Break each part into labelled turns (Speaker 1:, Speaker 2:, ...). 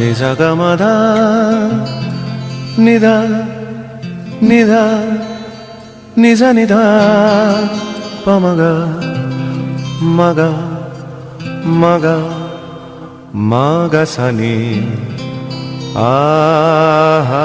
Speaker 1: నిజ గమద నిద నిద నిజ నిద పమగ మగ మగ మగ సని. ఆహా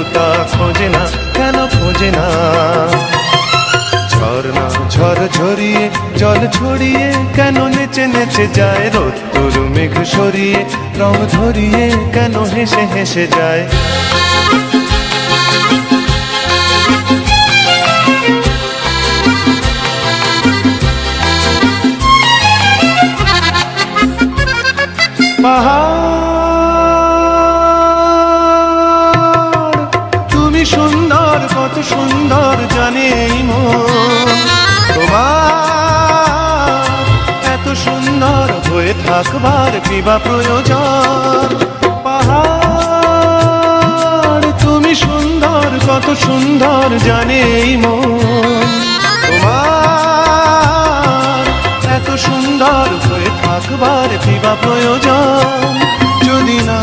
Speaker 1: ঝরিয়ে, জল ছড়িয়ে, কেন নেচে নেচে যায় রোদ্দুর মেঘ সরিয়ে, রং ধরিয়ে, কেন হেসে হেসে যায়? পাহাড়, তুমি সুন্দর, কত সুন্দর থাকবার কিবা প্রয়োজন। পাহাড়, তুমি সুন্দর, কত সুন্দর জানে এই মন। তোমার এত সুন্দর হয়ে থাকবার কিবা প্রয়োজন। যদি না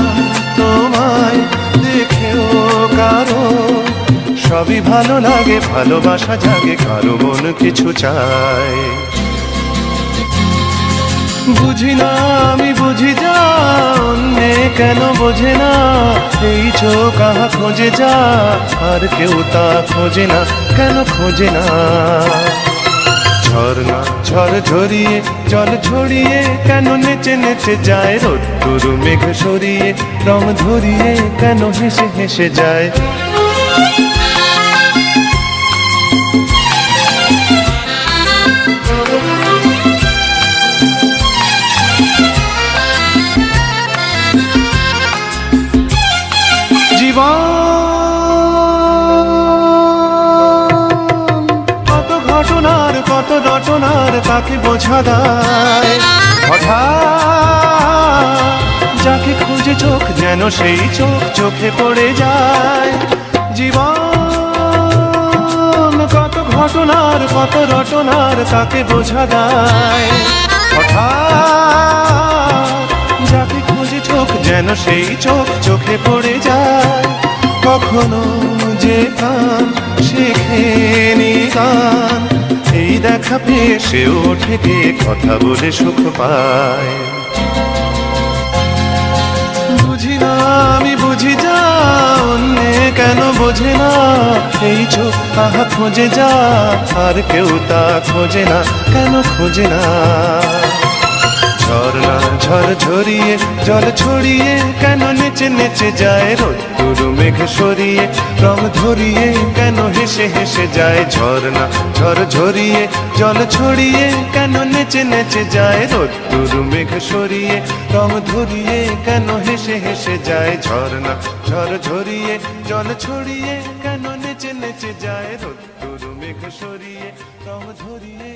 Speaker 1: তোমায় দেখেও কারও, সবই ভালো লাগে, ভালোবাসা জাগে, কারও মন কিছু চায়। বুঝি না, আমি বুঝি যা কেন বোঝে না। এই চোখ আহা খোঁজে যা, আর কেউ তা খোঁজে না, কেন খোঁজে না। ঝর্ণা, ঝড় ঝরিয়ে, জল ঝরিয়ে, কেন নেচে নেচে যায় রোদ্দুর, মেঘ সরিয়ে, রং ধরিয়ে, কেন হেসে হেসে যায়? রটনার তাকে বোঝা দেয় হঠাৎ যাকে খুঁজে চোখ যেন সেই চোখ চোখে পড়ে যায়। জীবন কত ঘটনার, কত রটনার তাকে বোঝা দেয় হঠাৎ যাকে খুঁজে চোখ যেন সেই চোখ চোখে পড়ে যায়। কখনো যে গান শেখেনি এই দেখা পেয়ে সে ওঠে গিয়ে কথা বলে সুখ পায়। বুঝি না আমি বুঝি যা, অন্যে কেন বোঝে না, এই চোখ আহা খোঁজে যা, আর কেউ তা খোঁজে না, কেন খোঁজে না। ঝড় ঝরিয়ে, জল ছড়িয়ে, কেন নেচে নেচে যায় রোদ্দুর, মেঘ সরিয়ে, রং ধরিয়ে, কেন হেসে হেসে যায় ঝর্ণা? ঝড় ঝরিয়ে, জল ছড়িয়ে, কেন নেচে নেচে যায় রোদ্দুর, মেঘ সরিয়ে, রং ধরিয়ে, কেন হেসে হেসে যায় ঝর্ণা? ঝড় ঝরিয়ে, জল ছড়িয়ে, কেন নেচে নেচে যায় রোদ্দুর, মেঘ সরিয়ে, রং ধরিয়ে।